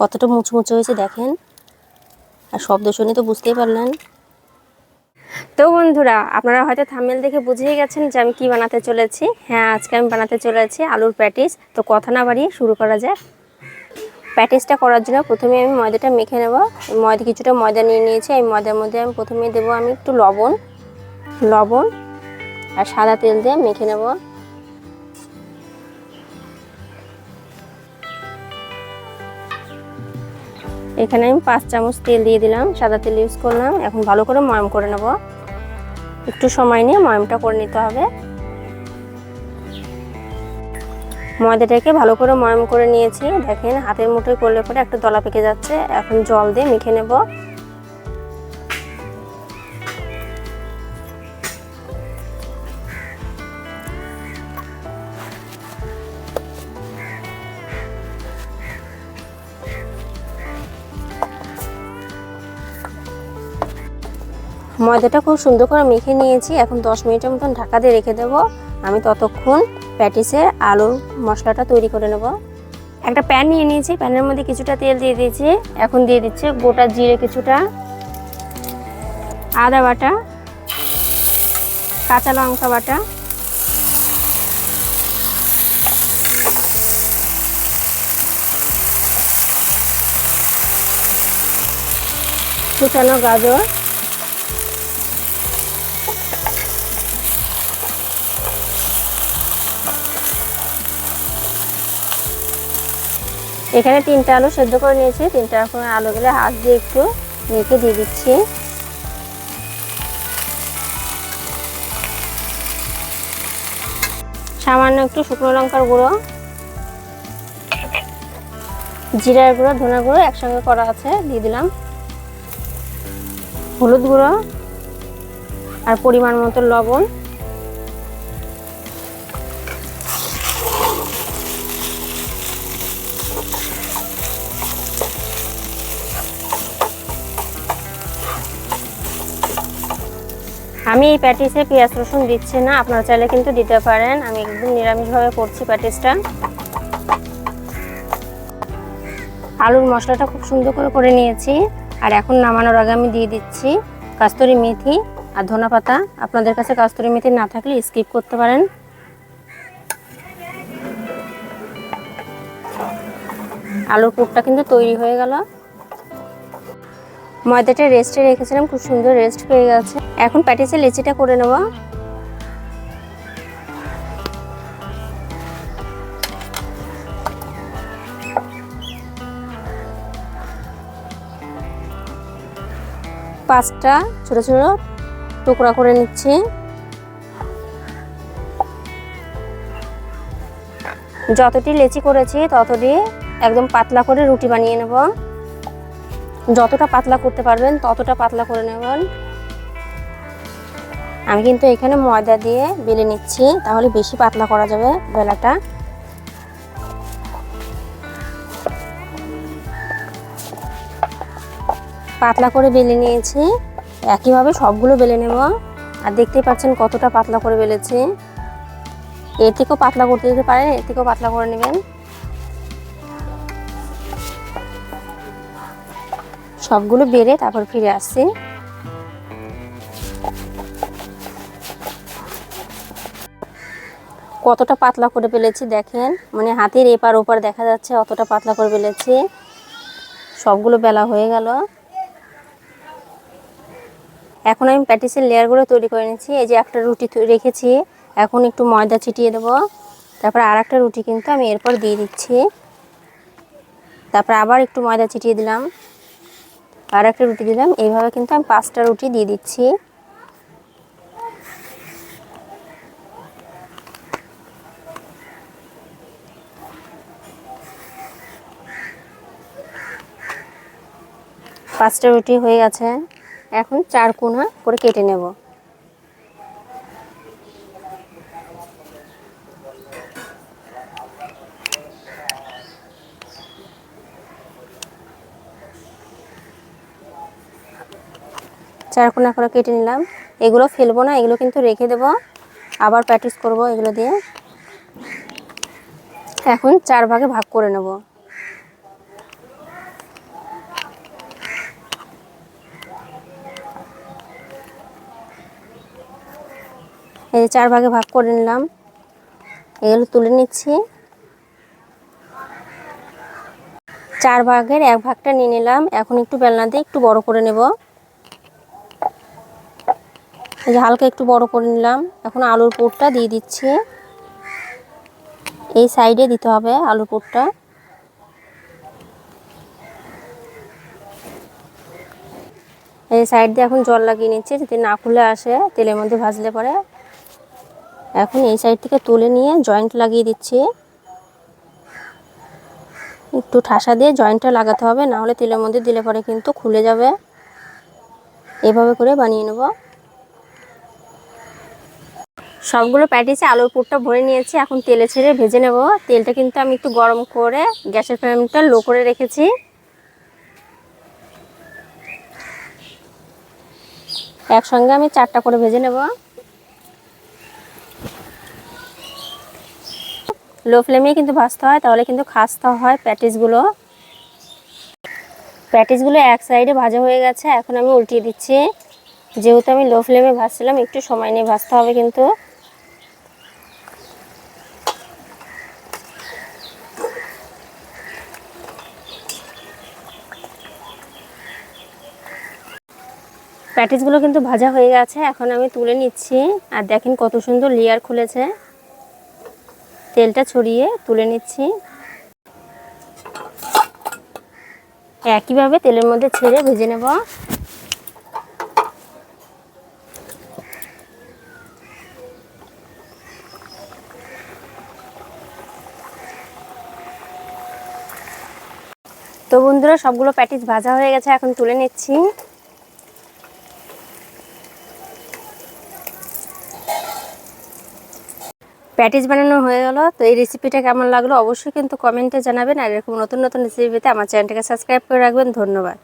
কতটা মুচমুচে হয়েছে দেখেন। আর শব্দ শুনে তো বুঝতেই পারলেন। তো বন্ধুরা, আপনারা হয়তো থামেল দেখে বুঝেই গেছেন যে আমি কি বানাতে চলেছি। হ্যাঁ আজকে আমি বানাতে চলেছি আলুর প্যাটিস। তো কথা না বাড়িয়ে শুরু করা যাক। প্যাটিসটা করার জন্য প্রথমে আমি ময়দাটা মেখে নেব। ময়দা, কিছুটা ময়দা নিয়ে নিয়েছি। এই ময়দার মধ্যে আমি প্রথমে দেবো আমি একটু লবণ। লবণ আর সাদা তেল দিয়ে মেখে নেব। এখানে আমি পাঁচ চামচ তেল দিয়ে দিলাম, সাদা তেল ইউজ করলাম। এখন ভালো করে ময়ম করে নেব। একটু সময় নিয়ে ময়মটা করে নিতে হবে। ময়দাটাকে ভালো করে ময়ম করে নিয়েছি। দেখেন হাতের মুঠোয় করলে পরে একটা দলা পেকে যাচ্ছে। এখন জল দিয়ে মেখে নেব। ময়দাটা খুব সুন্দর করে মেখে নিয়েছি। এখন দশ মিনিটের মতন ঢাকা দিয়ে রেখে দেবো। আমি ততক্ষণ প্যাটিসের আলুর মশলাটা তৈরি করে নেব। একটা প্যান নিয়ে নিয়েছি। প্যানের মধ্যে কিছুটা তেল দিয়ে দিয়েছি। এখন দিয়ে দিচ্ছি গোটা জিরে কিছুটা, আদা বাটা, কাঁচা লঙ্কা বাটা। কুচানো গাজর। এখানে তিনটা আলু সেদ্ধ করে নিয়েছি। তিনটা আলুগুলো হাত দিয়ে একটু মেখে দিয়ে দিচ্ছি। সামান্য একটু শুকনো লঙ্কার গুঁড়ো, জিরার গুঁড়ো, ধনা গুঁড়ো একসঙ্গে করা আছে, দিয়ে দিলাম। হলুদ গুঁড়ো আর পরিমাণ মতো লবণ। আমি এই প্যাটিসে পেঁয়াজ রসুন দিচ্ছি না, আপনারা চাইলে কিন্তু দিতে পারেন। আমি একদম নিরামিষভাবে করছি প্যাটিসটা। আলুর মশলাটা খুব সুন্দর করে করে নিয়েছি। আর এখন নামানোর আগে আমি দিয়ে দিচ্ছি কাস্তুরি মেথি আর ধনা পাতা। আপনাদের কাছে কাস্তুরি মেথি না থাকলে স্কিপ করতে পারেন। আলুর পুরটা কিন্তু তৈরি হয়ে গেল। ময়দাটা রেস্টে রেখেছিলাম, খুব সুন্দর রেস্ট পেয়ে গেছে। এখন প্যাটিসে লেচিটা করে নেব। পাঁচটা ছোট ছোট টুকরা করে নিচ্ছি। যতটি লেচি করেছি, ততটি একদম পাতলা করে রুটি বানিয়ে নেব। যতটা পাতলা করতে পারবেন, ততটা পাতলা করে নেবেন। আমি কিন্তু এখানে ময়দা দিয়ে বেলে নিচ্ছি, তাহলে বেশি পাতলা করা যাবে বেলাটা। পাতলা করে বেলে নিয়েছি, একইভাবে সবগুলো বেলে নেব। আর দেখতেই পাচ্ছেন কতটা পাতলা করে বেলেছি। এর থেকেও পাতলা করতে দিতে পারেন, এর থেকেও পাতলা করে নেবেন। সবগুলো বেড়ে তারপর ফিরে আসছি কতটা পাতলা করে ফেলেছি দেখেন। মানে হাতের এপার ওপার দেখা যাচ্ছে অতটা পাতলা করে ফেলেছি। সবগুলো বেলা হয়ে গেল। এখন আমি প্যাটিসের লেয়ারগুলো তৈরি করে নিয়েছি। এই যে একটা রুটি রেখেছি। এখন একটু ময়দা ছিটিয়ে দেবো। তারপর আর একটা রুটি কিন্তু আমি এরপর দিয়ে দিচ্ছি। তারপর আবার একটু ময়দা ছিটিয়ে দিলাম। আর একটা রুটি দিলাম। এইভাবে কিন্তু আমি পাঁচটা রুটি দিয়ে দিচ্ছি। পাঁচটা রুটি হয়ে গেছে। এখন চার কোনা করে কেটে নেব। চারকোনা করে কেটে নিলাম। এগুলো ফেলব না, এগুলো কিন্তু রেখে দেব। আবার প্র্যাকটিস করব এগুলো দিয়ে। এখন চার ভাগে ভাগ করে নেব। এই চার ভাগে ভাগ করে নিলাম। এগুলো তুলে নিচ্ছি। চার ভাগের এক ভাগটা নিয়ে নিলাম। এখন একটু বেলনা দিয়ে একটু বড় করে নেব। হালকা একটু বড় করে নিলাম। এখন আলুর পুরটা দিয়ে দিচ্ছি। এই সাইডে দিতে হবে আলুর পুরটা। এই সাইড দিয়ে এখন জল লাগিয়ে নিচ্ছে যাতে না খুলে আসে, তেলের মধ্যে ভাজলে পরে। এখন এই সাইড থেকে তুলে নিয়ে জয়েন্ট লাগিয়ে দিচ্ছি। একটু ঠাসা দিয়ে জয়েন্টটা লাগাতে হবে, না হলে তেলের মধ্যে দিলে পরে কিন্তু খুলে যাবে। এভাবে করে বানিয়ে নেব। সবগুলো প্যাটিসে আলুর পুরটা ভরে নিয়েছি। এখন তেলে ছেড়ে ভেজে নেব। তেলটা কিন্তু আমি একটু গরম করে গ্যাসের ফ্লেমটা লো করে রেখেছি। একসঙ্গে আমি চারটা করে ভেজে নেব। লো ফ্লেমে কিন্তু ভাজতে হয়, তাহলে কিন্তু খাস্তা হয় প্যাটিসগুলো। প্যাটিসগুলো এক সাইডে ভাজা হয়ে গেছে, এখন আমি উল্টিয়ে দিচ্ছি। যেহেতু আমি লো ফ্লেমে ভাজছিলাম, একটু সময় নিয়ে ভাজতে হবে কিন্তু। প্যাটিসগুলো কিন্তু ভাজা হয়ে গেছে। এখন আমি তুলে নিচ্ছি। আর দেখেন কত সুন্দর লেয়ার খুলেছে। তেলটা ছড়িয়ে তুলে নিচ্ছি। একইভাবে তেলের মধ্যে ছেড়ে ভেজে নেব। তো বন্ধুরা, সবগুলো প্যাটিস ভাজা হয়ে গেছে। এখন তুলে নিচ্ছি। প্যাটিস বানানো হয়ে গেল। তো এই রেসিপিটা কেমন লাগল অবশ্যই কিন্তু কমেন্টে জানাবেন। আর এরকম নতুন নতুন রেসিপি পেতে আমার চ্যানেলটাকে সাবস্ক্রাইব করে রাখবেন। ধন্যবাদ।